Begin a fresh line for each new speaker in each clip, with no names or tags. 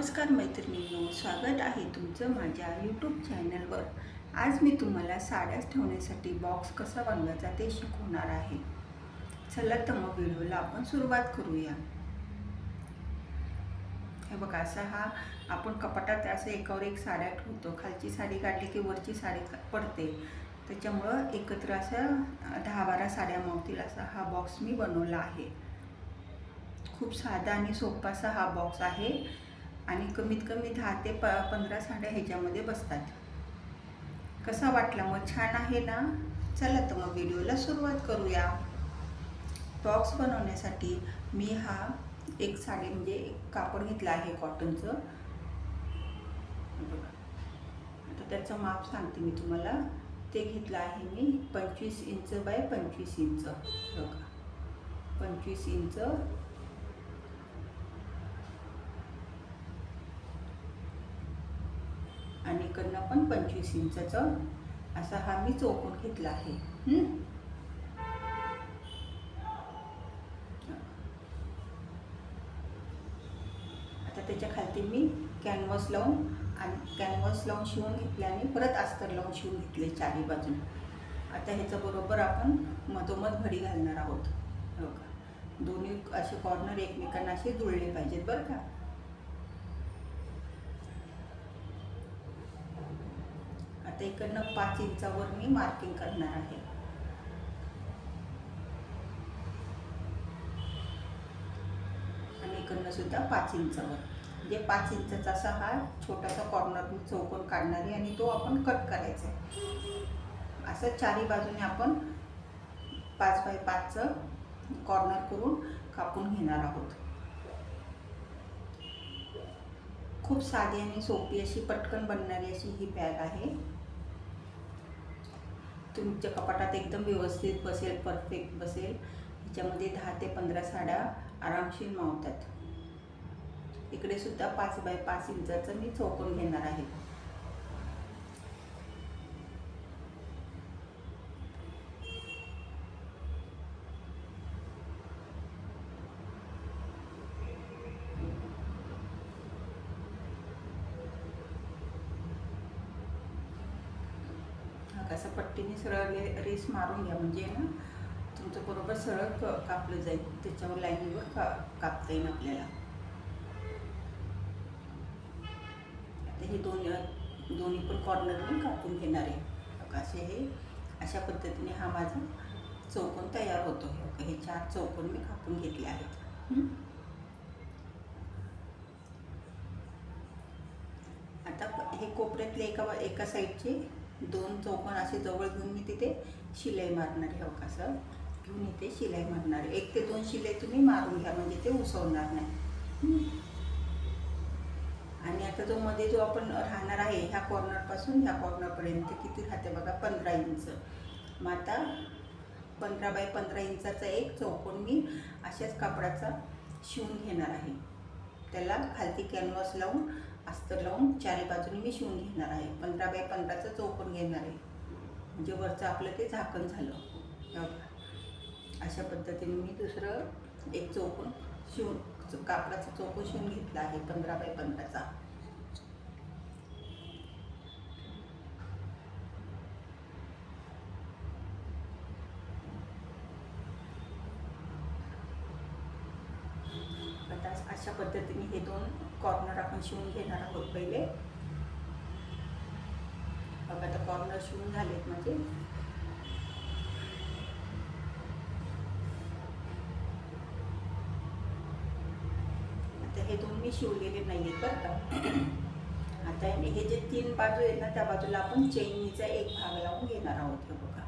नमस्कार मैत्रिणींनो स्वागत आहे तुमचं माझ्या यूट्यूब चॅनलवर आज मी तुम्हाला साड्याच ठेवण्यासाठी बॉक्स कसा बनवायचा ते शिकवणार आहे. चला तर मग व्हिडिओला आपण सुरुवात करूया. हे बघा असा हा आपण कपाटात असं एकावर एक साड्या ठेवतो. खालची साडी काढली की वरची साडी पडते. त्याच्यामुळं एकत्र असं दहा बारा साड्या मावतील असा हा बॉक्स मी बनवला आहे. खूप साधा आणि सोपासा हा बॉक्स आहे. आणि कमीत कमी दहा ते प पंधरा साड्या ह्याच्यामध्ये बसतात. कसा वाटला? मग छान आहे ना? चला तर मग व्हिडिओला सुरुवात करूया. बॉक्स बनवण्यासाठी मी हा एक साडी म्हणजे एक कापड घेतला आहे कॉटनचं बघा. आता त्याचं माप सांगते मी तुम्हाला. ते घेतलं आहे मी पंचवीस इंच बाय पंचवीस इंच. बघा. पंचवीस इंच आणि इकडनं पण पंचवीस इंचाचं असा हा मी चौकोन घेतला आहे. आता त्याच्या खालती मी कॅनव्हस लावून आणि कॅनव्हस लावून शिवून घेतले आणि परत अस्तर लावून शिवून घेतले चारी बाजून. आता ह्याचं बरोबर आपण मधोमध घडी घालणार आहोत. हो का दोन्ही असे कॉर्नर एकमेकांना असे जुळले पाहिजेत बरं का? तर इकडनं पाच इंचावर मी मार्किंग करणार आहे. आणि इकडनं सुद्धा पाच इंचावर. म्हणजे पाच इंचाचा असा हा छोटासा कॉर्नर मी चौकोन काढणार आहे आणि तो आपण कट करायचा आहे. असं चारी बाजूने आपण पाच बाय पाचचं कॉर्नर करून कापून घेणार आहोत. खूप साधी आणि सोपी अशी पटकन बनणारी अशी ही बॅग आहे. तुमच्या कपाटात एकदम व्यवस्थित बसेल परफेक्ट बसेल. ह्याच्यामध्ये दहा ते पंधरा साड्या आरामशीर मावतात. इकडे सुद्धा पाच बाय पाच इंचाचं मी चौकोन घेणार आहे. असं पट्टीने सरळ रे- रेस मारून घ्या. म्हणजे ना तुमचं बरोबर सरळ क- कापलं जाईल. त्याच्यावर लाईनीवर का कापता येईल आपल्याला. आता हे दोन दोन्ही पण कॉर्नर कापून घेणार आहे. असे हे अशा पद्धतीने हा माझा चौकोन तयार होतो. हे हे चार चौकोन मी कापून घेतले आहेत. आता हे कोपऱ्यातले एका एका साईडचे दोन चौकोन असे जवळ घेऊन मी तिथे शिलाई मारणार आहे हो कसं घेऊन इथे शिलाई मारणार आहे. एक ते दोन शिलाई तुम्ही मारून घ्या म्हणजे ते उसवणार नाही. आणि आता जो मध्ये जो आपण राहणार आहे ह्या कॉर्नरपासून ह्या कॉर्नरपर्यंत किती राहते बघा? पंधरा इंच. मग आता पंधरा बाय पंधरा इंचाचा एक चौकोन मी अशाच कापडाचा शिवून घेणार आहे. त्याला खालती कॅनव्हास लावून अस्तर लावून चारी बाजूने मी शिवून घेणार आहे. पंधरा बाय पंधराचं चौकून घेणार आहे. म्हणजे वरचं आपलं ते झाकण झालं. अशा पद्धतीने मी दुसरं एक चौकून शिवून च- चौकून शिवून घेतला आहे पंधरा बाय पंधराचा आता अशा पद्धतीने हे दोन कॉर्नर आपण शिवून घेणार आहोत पहिले. बघा आता कॉर्नर शिवून झालेत म्हणजे आता हे दोन मी शिवलेले नाही आहेत बरं का. आता हे जे तीन बाजू आहेत ना त्या बाजूला आपण चैनीचा एक भाग लावून घेणार आहोत हे बघा.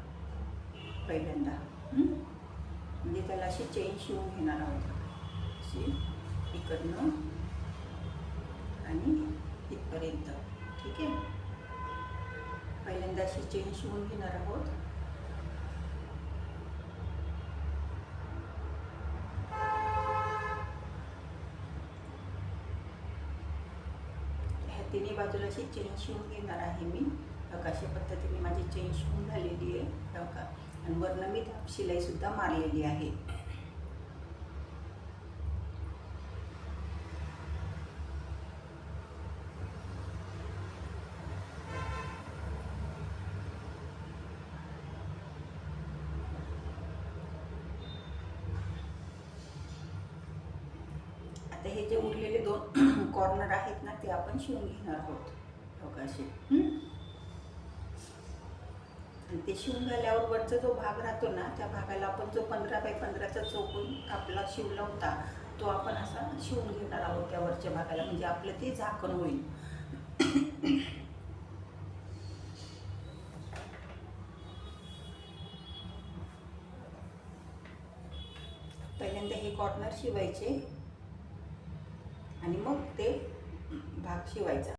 पहिल्यांदा. म्हणजे त्याला अशी चेन शिवून घेणार आहोत. अशी इकडनं आणि इथपर्यंत. ठीक आहे? पहिल्यांदा अशी चेन शिवून घेणार आहोत. ह्या तिन्ही बाजूला अशी चेन शिवून घेणार आहे मी. बघा अशा पद्धतीने माझी चेन शिवून झालेली आहे. आणि वरनं मी शिलाईसुद्धा मारलेली आहे. आता हे जे उरलेले दोन कॉर्नर आहेत ना ते आपण शिवून घेणार आहोत. असे हं? ते शिवून झाल्यावर वरचा जो भाग राहतो ना त्या भागाला आपण जो पंधरा बाय पंधराचा चौकून कापला शिवला होता तो आपण असा शिवून घेणार आहोत त्या वरच्या भागाला. म्हणजे आपलं ते झाकण होईल. पहिल्यांदा हे कॉर्नर शिवायचे. आणि मग ते भाग शिवायचा.